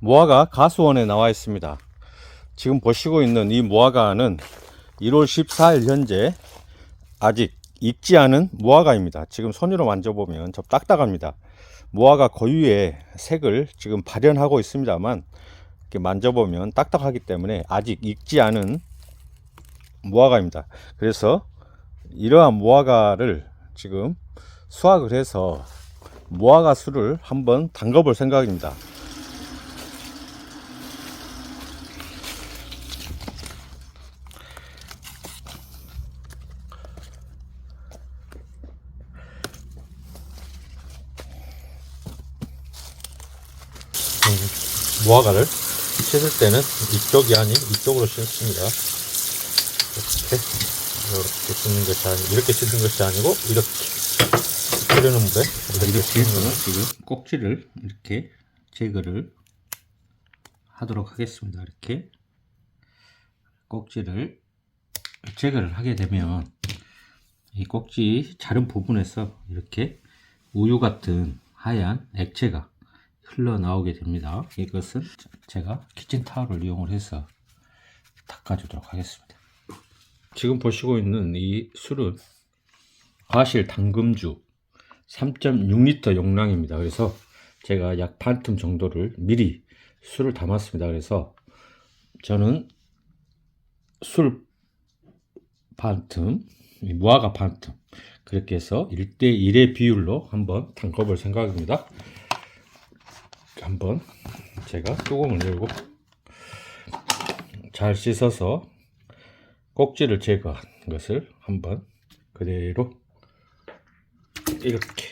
무화과 가수원에 나와 있습니다. 지금 보시고 있는 이 무화과는 1월 14일 현재 아직 익지 않은 무화과입니다. 지금 손으로 만져보면 좀 딱딱합니다. 무화과 고유의 색을 지금 발현하고 있습니다만 이렇게 만져보면 딱딱하기 때문에 아직 익지 않은 무화과입니다. 그래서 이러한 무화과를 지금 수확을 해서 무화과 술을 한번 담궈볼 생각입니다. 무화과를 씻을 때는 이쪽이 아닌 이쪽으로 씻습니다. 이렇게 이렇게 씻는 것이 아니 이렇게 씻는 것이 아니고 이렇게 흐르는 물에 이렇게 씻는 거는 지금 꼭지를 이렇게 제거를 하도록 하겠습니다. 이렇게 꼭지를 제거를 하게 되면 이 꼭지 자른 부분에서 이렇게 우유 같은 하얀 액체가 흘러나오게 됩니다. 이것은 제가 키친 타올을 이용을 해서 닦아주도록 하겠습니다. 지금 보시고 있는 이 술은 과실 당금주 3.6리터 용량입니다. 그래서 제가 약 반틈 정도를 미리 술을 담았습니다. 그래서 저는 술 반틈, 이 무화과 반틈 그렇게 해서 1대1의 비율로 한번 담궈볼 생각입니다. 한번 제가 뚜껑을 열고 잘 씻어서 꼭지를 제거한 것을 한번 그대로 이렇게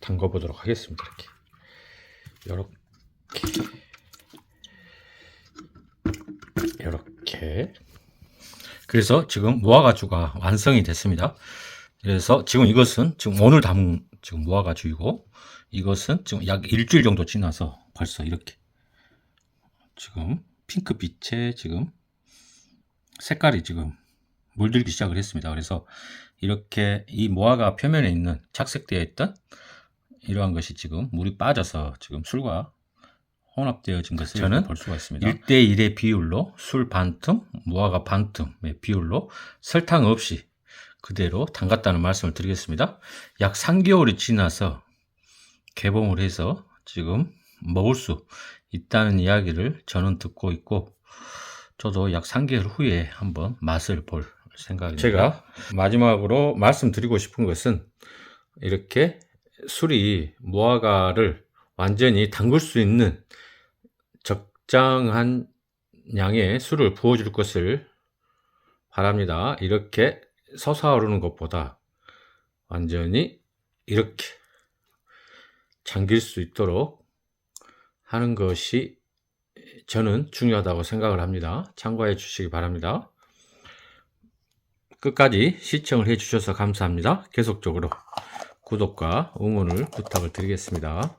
담궈 보도록 하겠습니다. 이렇게 이렇게 이렇게 그래서 지금 무화과주가 완성이 됐습니다. 그래서 지금 이것은 지금 오늘 담은 지금 무화과주이고 이것은 지금 약 일주일 정도 지나서 벌써 이렇게 지금 핑크빛의 지금 색깔이 지금 물들기 시작을 했습니다. 그래서 이렇게 이 무화과 표면에 있는 착색되어 있던 이러한 것이 지금 물이 빠져서 지금 술과 혼합되어진 것을 저는 볼 수가 있습니다. 1대 1의 비율로 술 반틈, 무화과 반틈의 비율로 설탕 없이 그대로 담갔다는 말씀을 드리겠습니다. 약 3개월이 지나서 개봉을 해서 지금 먹을 수 있다는 이야기를 저는 듣고 있고 저도 약 3개월 후에 한번 맛을 볼 생각입니다. 제가 마지막으로 말씀드리고 싶은 것은 이렇게 술이 무화과를 완전히 담글 수 있는 적당한 양의 술을 부어줄 것을 바랍니다. 이렇게 솟아오르는 것보다 완전히 이렇게 잠길 수 있도록 하는 것이 저는 중요하다고 생각을 합니다. 참고해 주시기 바랍니다. 끝까지 시청을 해 주셔서 감사합니다. 계속적으로 구독과 응원을 부탁을 드리겠습니다.